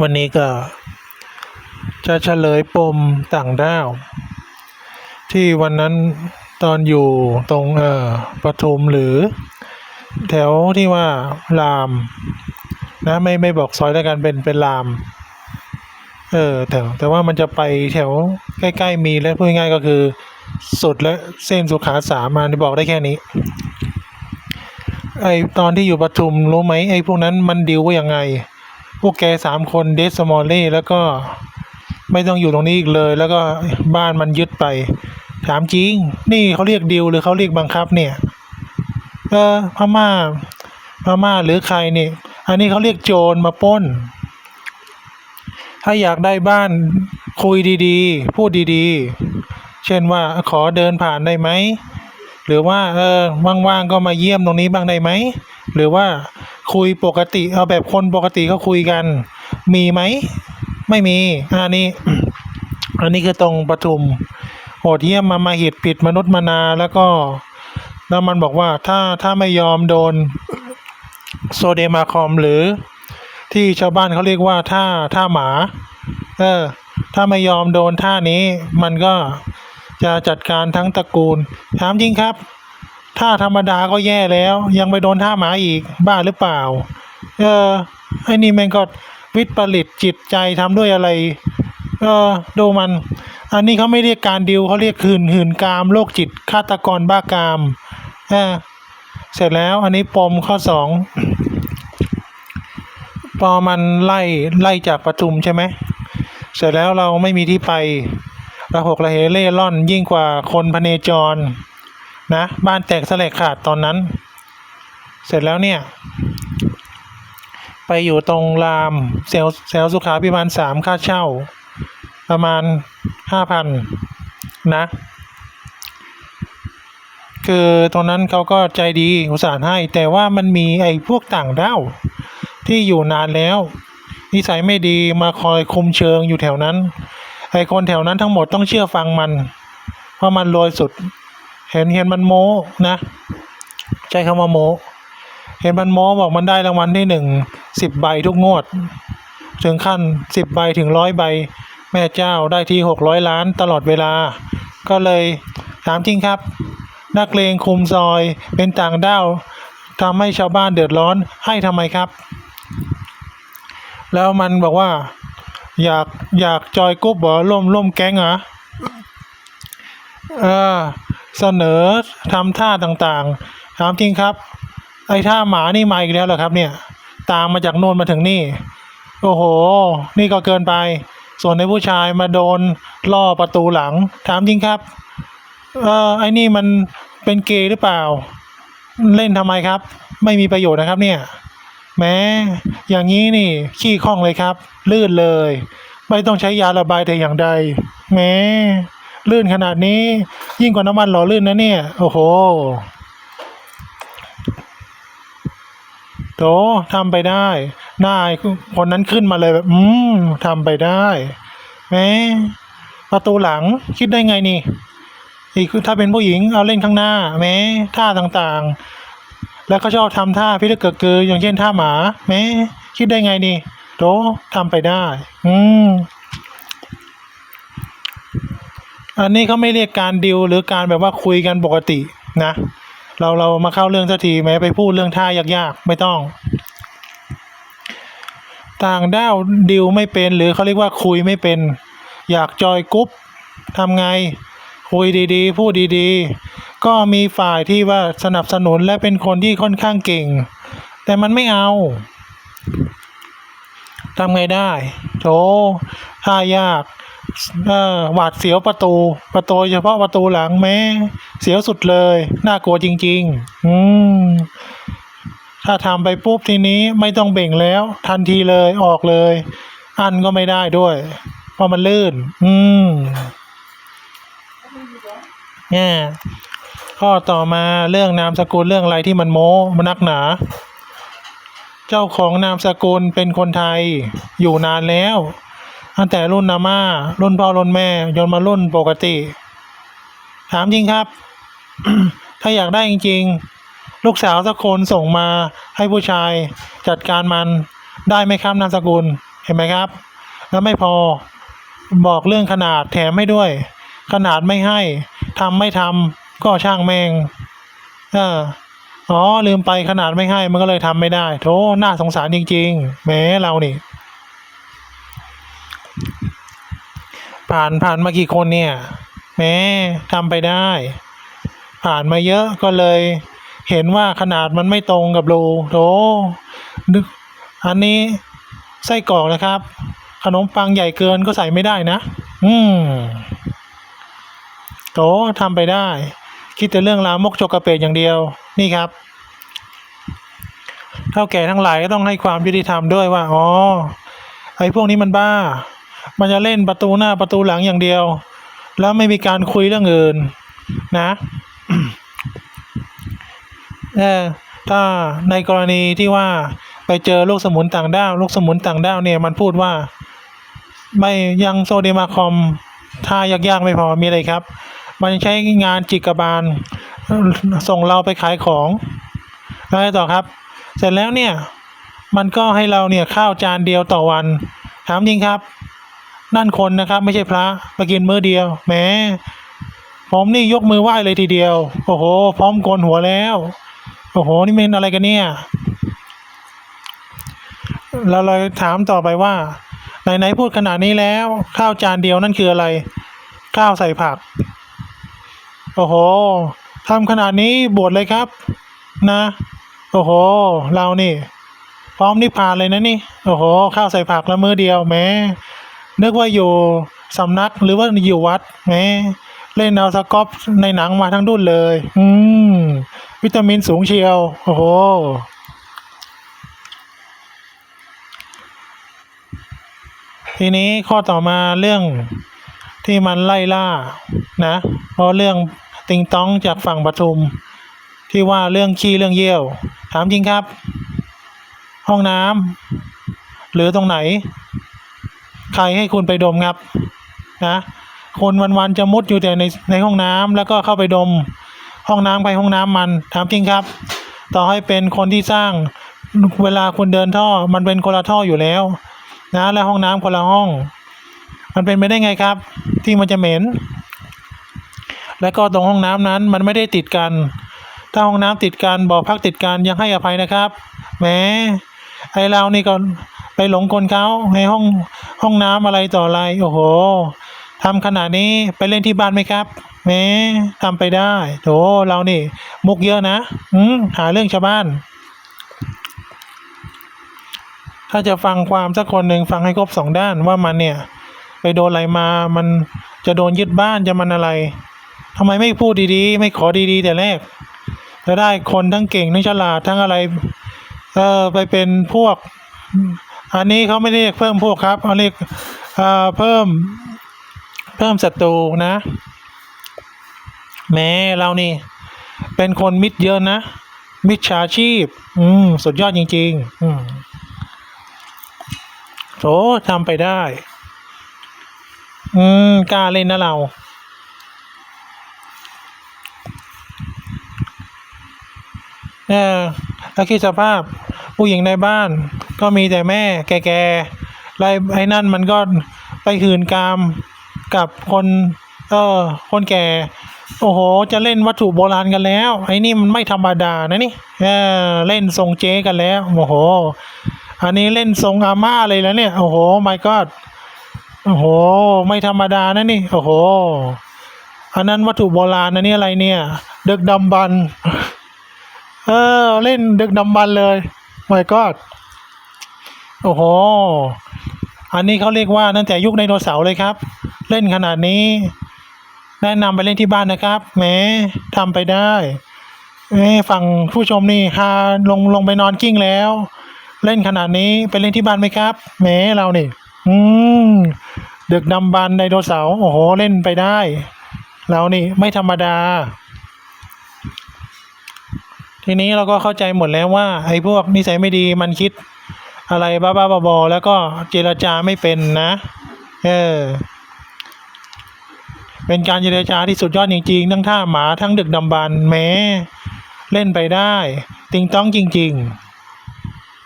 วันนี้ก็จะเฉลยปมต่างด้าว ที่วันนั้นตอนอยู่ตรงเอ่อปทุมหรือ แถวที่ว่ารามนะไม่ไม่บอกซอยแล้วกันเป็นเป็นราม เออแต่แต่ว่ามันจะไปแถวใกล้ ๆ มีและพูดง่ายก็คือ สุดและเส้นสุขาสามานี่บอกได้แค่นี้ ไอตอนที่อยู่ปทุมรู้ไหมไอพวกนั้นมันดิวว่ายังไง พวกแกสามคนเดสมอลเล่แล้วก็ไม่ต้องอยู่ตรงนี้อีกเลย แล้วก็บ้านมันยึดไป ถามจริง นี่เขาเรียกดิวหรือเขาเรียกบังคับเนี่ยเออพม่าพม่าหรือใครเนี่ย อันนี้เขาเรียกโจรมาป้น ถ้าอยากได้บ้านคุยดีๆ พูดดีๆ เช่นว่าขอเดินผ่านได้ไหม หรือว่าเออว่างๆก็มาเยี่ยมตรงนี้บ้างได้ไหม หรือว่าคุยปกติเอาแบบคนปกติเขาคุยกัน มีไหม ไม่มีอันนี้ อันนี้คือตรงประทุมโหดเยี่ยมมามาหิดผิดมนุษย์มานาแล้วก็แล้วมันบอกว่าถ้าถ้าไม่ยอมโดนโซเดมาคอมหรือที่ชาวบ้านเขาเรียกว่าท่าท่าหมา เออ ถ้าไม่ยอมโดนท่านี้ มันก็ จะจัดการทั้งตระกูล ถามจริงครับท่าธรรมดาก็แย่แล้ว ยังไปโดนท่าหมาอีกบ้าหรือเปล่า เออไอ้นี่แม่งก็วิปริตจิตใจทำด้วยอะไร เออดูมัน อันนี้เขาไม่เรียกการดิวเขาเรียกหืนหืนกามโรคจิตฆาตกรบ้ากามเออเสร็จแล้วอันนี้ปมข้อสองพอมันไล่ไล่จากประทุมใช่ไหม เสร็จแล้วเราไม่มีที่ไป ระหกระเหเล่ร่อนยิ่งกว่าคนพเนจร นะ บ้านแตกสลายขาดตอนนั้น เสร็จแล้วเนี่ย ไปอยู่ตรงรามเซลเซลสุขาพิบาลสามค่าเช่า ประมาณห้าพันนะ คือตรงนั้นเขาก็ใจดีอุตส่าห์ให้ แต่ว่ามันมีไอ้พวกต่างด้าวที่อยู่นานแล้ว นิสัยไม่ดีมาคอยคุมเชิงอยู่แถวนั้น ไอคนแถวนั้นทั้งหมดต้องเชื่อฟังมัน เพราะมันรวยสุด เห็นเห็นมันโม้นะ ใช้คำว่าโม้เห็นมันโม้บอกมันได้รางวัลที่หนึ่งสิบใบทุกงวด ถึงขั้นสิบใบถึงร้อยใบ แม่เจ้าได้ที่หกร้อยล้านตลอดเวลา ก็เลยถามจริงครับ นักเลงคุมซอยเป็นต่างด้าวทำให้ชาวบ้านเดือดร้อนให้ทำไมครับ แล้วมันบอกว่า อยากอยากจอยกรุ๊ปเหรอร่วมร่วมแก๊งเหรอเออเสนอทำท่าต่างๆถามจริงครับ ไอ้ท่าหมานี่มาอีกแล้วเหรอครับ เนี่ย ตามมาจากโน่นมาถึงนี่ โอ้โห นี่ก็เกินไป ส่วนในผู้ชายมาโดนล่อประตูหลัง ถามจริงครับ เออไอ้นี่มันเป็นเกย์หรือเปล่า เล่นทำไมครับ ไม่มีประโยชน์นะครับเนี่ย แม้อย่างนี้นี่ขี้ข้องเลยครับ ลื่นเลย ไม่ต้องใช้ยาระบายแต่อย่างใด แม้ลื่นขนาดนี้ ยิ่งกว่าน้ำมันหล่อลื่นนะเนี่ย โอ้โหโถทำไปได้นาไอ้คนนั้นขึ้นมาเลยแบบ อืมทำไปได้แม้ประตูหลังคิดได้ไงนี่อีกคือถ้าเป็นผู้หญิงเอาเล่นข้างหน้า แม้ท่าต่างๆ แล้วก็ชอบทำท่าพิลึกเกิดคืออย่างเช่นท่าหมาแม้คิดได้ไงนี่โตทำไปได้ อืมอันนี้เขาไม่เรียกการดิวหรือการแบบว่าคุยกันปกตินะ เราเรามาเข้าเรื่องสักทีแม้ไปพูดเรื่องท่ายากๆ ไม่ต้อง ต่างด้าวดิวไม่เป็น หรือเขาเรียกว่าคุยไม่เป็น อยากจอยกรุ๊ปทำไง คุยดีๆ พูดดีๆ ก็มีฝ่ายที่ว่าสนับสนุนและเป็นคนที่ค่อนข้างเก่ง แต่มันไม่เอาทำไงได้โถถ้ายากหวาดเสียวประตู ประตูเฉพาะประตูหลังแม้เสียวสุดเลย น่ากลัวจริง ๆ อืมถ้าทำไปปุ๊บทีนี้ไม่ต้องเบ่งแล้ว ทันทีเลยออกเลย อันก็ไม่ได้ด้วย เพราะมันลื่น อืมเนี่ย ข้อต่อมาเรื่องนามสกุลเรื่องอะไรที่มันโม้มันนักหนา เจ้าของนามสกุลเป็นคนไทยอยู่นานแล้วตั้งแต่รุ่นนาม่ารุ่นพ่อรุ่นแม่จนมารุ่นปกติ ถามจริงครับ ถ้าอยากได้จริง ๆ ลูกสาวสักคนส่งมาให้ผู้ชายจัดการมันได้ไหมครับนามสกุลเห็นไหมครับ แล้วไม่พอบอกเรื่องขนาดแถมให้ด้วย ขนาดไม่ให้ทำไม่ทำ ก็ช่างแมงเอออ๋อลืมไปขนาดไม่ให้มันก็เลยทำไม่ได้โธ่น่าสงสารจริง ๆแหมเรานี่ ผ่านผ่านมากี่คนเนี่ยแหมทำไปได้ ผ่านมาเยอะก็เลย เห็นว่าขนาดมันไม่ตรงกับรูโถอันนี้ไส้กรอกนะครับ ขนมปังใหญ่เกินก็ใส่ไม่ได้นะ อืมโถทำไปได้ คิดแต่เรื่องรามกจกกระเปดอย่างเดียวนี่ครับเท่าแก่ทั้งหลายก็ต้องให้ความยุติธรรมด้วยว่าอ๋อไอ้พวกนี้มันบ้า มันจะเล่นประตูหน้าประตูหลังอย่างเดียว แล้วไม่มีการคุยเรื่องอื่นนะเออถ้าในกรณีที่ว่าไปเจอลูกสมุนต่างด้าวลูกสมุนต่างด้าวเนี่ยมันพูดว่า ไม่ยังโซเดียมาคอมถ้ายากๆไม่พอมีอะไรครับ มันใช้งานจิกบาล ส่งเราไปขายของแล้วไงต่อครับ เสร็จแล้วเนี่ยมันก็ให้เราเนี่ยข้าวจานเดียวต่อวัน ถามจริงครับ นั่นคนนะครับไม่ใช่พระมากินมื้อเดียวแหมผมนี่ยกมือไหว้เลยทีเดียว โอ้โห พร้อมโกนหัวแล้ว โอ้โห นี่มันอะไรกันเนี่ยเราเลยถามต่อไปว่า ไหนๆพูดขนาดนี้แล้ว ข้าวจานเดียวนั่นคืออะไร ข้าวใส่ผัก โอ้โหทำขนาดนี้บวชเลยครับ นะ โอ้โห เรานี่ พร้อมนิพพานเลยนะนี่ โอ้โห ข้าวใส่ผักแล้วมือเดียวแม้นึกว่าอยู่สำนักหรือว่าอยู่วัดแม้เล่นเอาสกอปในหนังมาทั้งดุนเลย อืม วิตามินสูงเชียว โอ้โห ทีนี้ข้อต่อมาเรื่องที่มันไล่ล่า นะ เพราะเรื่อง ติงต้องจากฝั่งปทุม ที่ว่าเรื่องขี้เรื่องเยี่ยว ถามจริงครับ ห้องน้ำหรือตรงไหน ใครให้คุณไปดมครับนะคนวันๆจะมุดอยู่แต่ในในห้องน้ำแล้วก็เข้าไปดม ห้องน้ำไปห้องน้ำมัน ถามจริงครับ ต่อให้เป็นคนที่สร้างเวลาคุณเดินท่อ มันเป็นคนละท่ออยู่แล้ว นะ แล้วห้องน้ำคนละห้อง มันเป็นไปได้ไงครับ ที่มันจะเหม็น และก็ตรงห้องน้ำนั้นมันไม่ได้ติดกัน ถ้าห้องน้ำติดกันบ่อพักติดกันยังให้อภัยนะครับแหมไอเรานี่ก็ไปหลงกลเขาในห้องห้องน้ำอะไรต่ออะไรโอ้โหทำขนาดนี้ไปเล่นที่บ้านไหมครับแหมทำไปได้โถเรานี่ มุกเยอะนะอืมหาเรื่องชาวบ้าน ถ้าจะฟังความสักคนหนึ่งฟังให้ครบสองด้านว่ามันเนี่ย ไปโดนอะไรมามันจะโดนยึดบ้านจะมันอะไร ทำไมไม่พูดดีๆ ไม่ขอดีๆ แต่แรกจะได้คนทั้งเก่งทั้งฉลาดทั้งอะไร เออไปเป็นพวก อันนี้เขาไม่ได้เรียกเพิ่มพวกครับเขาเรียกเอ่อเพิ่มเพิ่มศัตรูนะ แม้เรานี่ เป็นคนมิดเยอะนะ มิจฉาชีพ อืมสุดยอดจริง ๆ อืมโถทำไปได้ อืมกล้าเล่นนะเรา เออแล้วคิดสภาพผู้หญิงในบ้าน ก็มีแต่แม่แก่ๆแล้ไอ้นั่นมันก็ไปหืนกามกับคนเออคนแก่ โอ้โห จะเล่นวัตถุโบราณกันแล้ว ไอ้นี่มันไม่ธรรมดานะนี่เออเล่นทรงเจ๊กันแล้ว โอ้โห อันนี้เล่นทรงอาม่าเลยแล้วเนี่ย โอ้โห my god โอ้โห ไม่ธรรมดานะนี่ โอ้โห อันนั้นวัตถุโบราณนะนี่อะไรเนี่ย ดึกดำบรร เออ เล่นดึกดำบรรเลย my god โอ้โห อันนี้เขาเรียกว่าตั้งแต่ยุคไดโนเสาร์เลยครับ เล่นขนาดนี้ แนะนำไปเล่นที่บ้านนะครับแหมทำไปได้เอ้ฝั่งผู้ชมนี่ฮาลงลงไปนอนกิ้งแล้ว เล่นขนาดนี้ไปเล่นที่บ้านไหมครับแหมเรานี่ อืมดึกดำบรรไดโนเสาร์โอ้โห เล่นไปได้ เรานี่ไม่ธรรมดา ทีนี้เราก็เข้าใจหมดแล้วว่าไอ้พวกนิสัยไม่ดีมันคิดอะไรบ้าๆบอๆแล้วก็เจรจาไม่เป็นนะ เออ เป็นการเจรจาที่สุดยอดจริงๆ ทั้งท่าหมาทั้งดึกดำบรรแม้ เล่นไปได้ ติงต้องจริง ๆ